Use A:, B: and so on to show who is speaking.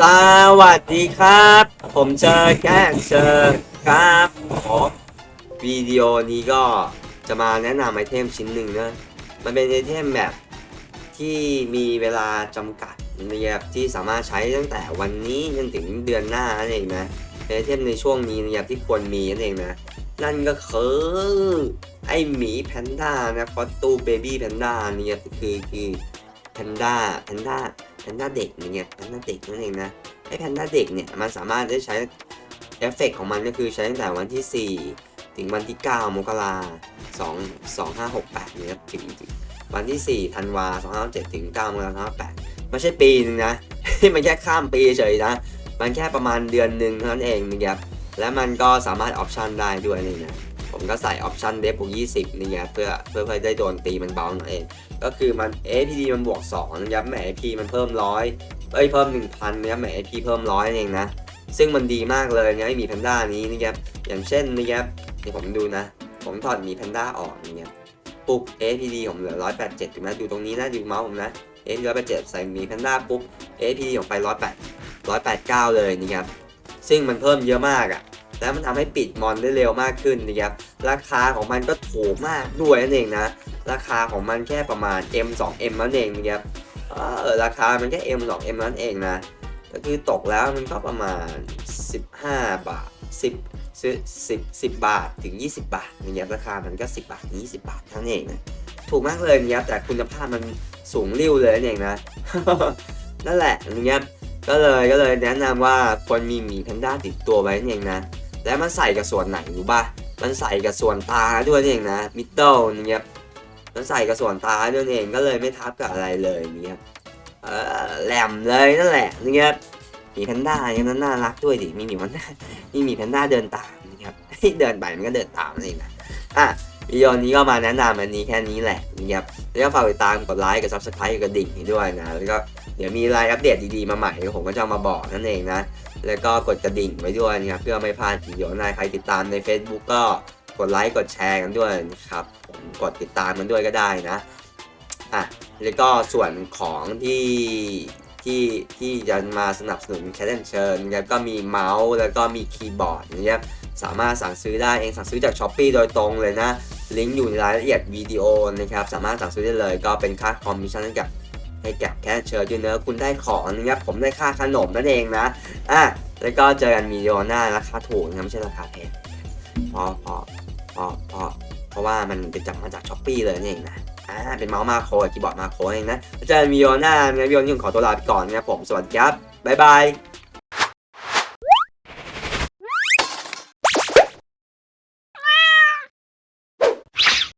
A: สวัสดีครับ ผมเจอแก้เจอครับผมวิดีโอนี้ก็จะมาแนะนำไอเทมชิ้นหนึ่งนะ มันเป็นไอเทมแบบที่มีเวลาจำกัดนะครับที่สามารถใช้ตั้งแต่วันนี้จนถึงเดือนหน้านั่นเองนะเป็นไอเทมในช่วงนี้นะครับที่ควรมีนั่นเองนะ นั่นก็คือไอหมีแพนด้านะคอตตูเบบี้แพนด้านี่ยคือคือแพนด้าแพนด้า แพนด้าเด็กเนี่ยแพนด้าเด็กนั่นเองนะไอ้แพนด้าเด็กเนี่ยมันสามารถได้ใช้เอฟเฟกต์ของมันก็คือใช้ตั้งแต่วันที่ 4 ถึงวันที่ 9 มกราสองสองห้าหกแปดเนี่ยครับถึงถึงวันที่4ธันวาสองห้าเจ็ดถึง9มกราสองห้าแปดไม่ใช่ปีนึงนะมันแค่ข้ามปีเฉยนะมันแค่ประมาณเดือนหนึ่งเท่านั้นเองนะครับและมันก็สามารถออปชันได้ด้วยนี่นะ ผมก็ใส่ออปชันเดฟบวก20นี่ไงเพื่อเพื่อเพื่อได้โดนตีมันเบาหน่อยเองก็คือมัน APD มันบวก2นะครับแหม AP มันเพิ่มร้อยเอ้ยเพิ่ม 1,000นะครับแหม AP เพิ่มร้อยเองนะซึ่งมันดีมากเลยนะไอ้หมีแพนด้านี้นะครับอย่างเช่นนะครับเดี๋ยวผมดูนะ ผมถอดมีแพนด้าออกนะครับปุ๊บ APD ผมเหลือ187ถูกไหมดูตรงนี้นะดูเมาส์ผมนะ APD 187ใส่มีแพนด้าปุ๊บ APD ผมไป108 189เลยนะครับ ซึ่งมันเพิ่มเยอะมากอะ่ะ แล้วมันทำให้ปิดมอนได้เร็วมากขึ้นนะครับราคาของมันก็ถูกมากด้วยนั่นเองนะ ราคาของมันแค่ประมาณ M 2 M นั่นเองนะครับเออราคามันแค่ M 2 M นั่นเองนะก็คือตกแล้วมันก็ประมาณ 15 บาท 10 10 10 บาทถึง 20 บาทนะครับราคามันก็ 10 บาทถึง20 บาทเท่านั้นเองนะถูกมากเลยนะครับแต่คุณภาพมันสูงริ้วเลยนั่นเองนะนั่นแหละนะครับก็เลยก็เลยแนะนำว่าควรมีหมีแพนด้าติดตัวไว้นั่นเองนะ แล้วมันใส่กับส่วนไหนรู้ป่ะมันใส่กับส่วนตาด้วยเองนะมิดเดิลนะครับมันใส่กับส่วนตาด้วยเองก็เลยไม่ทับกับอะไรเลยนะครับเออแหลมเลยนั่นแหละนะครับมีแพนด้าเนี่ยมันน่ารักด้วยดิมีหมีแพนด้ามีหมีแพนด้าเดินตามนะครับเดินไปมันก็เดินตามนั่นะอะวิดีโอนี้ก็มาแนะนำอันนี้แค่นี้แหละนะครับแล้วก็ฝากติดตามกดไลค์กด subscribe กดกระดิ่งให้ด้วยนะ แล้วก็เดี๋ยวมีรายอัปเดตดีๆมาใหม่ผมก็จะมาบอกนั่นเองนะ แล้วก็กดกระดิ่งไว้ด้วยนะครับเพื่อไม่พลาดวิดีโอหน้าใครติดตามใน Facebook ก็กดไลค์กดแชร์กันด้วยนะครับกดติดตามกันด้วยก็ได้นะอะแล้วก็ส่วนของที่ที่ที่จะมาสนับสนุนแคทเชิญนะครับก็มีเมาส์แล้วก็มีคีย์บอร์ดนะครับสามารถสั่งซื้อได้เองสั่งซื้อจาก s h อ p e e โดยตรงเลยนะลิงก์อยู่ในรายละเอียดวิดีโอนะครับสามารถสั่งซื้อได้เลยก็เป็นค่าคอมมิชชั่นให้กับ ให้แก่แค่เชิญยูเนอะคุณได้ของนะครับผมได้ค่าขนมนั่นเองนะอะแล้วก็เจอกันมิโอน่าราคาถูกนะไม่ใช่ราคาแพงพอพอพอพอเพราะว่ามันเป็นจับมาจากช้อปปี้เลยนั่นเองนะอ่าเป็นเมาส์มาโครคีย์บอร์ดมาโครเองนะเจอกันมิโอน่านะวิดีโอนี้ขอตัวลาไปก่อนนะครับผมสวัสดีครับบ๊ายบาย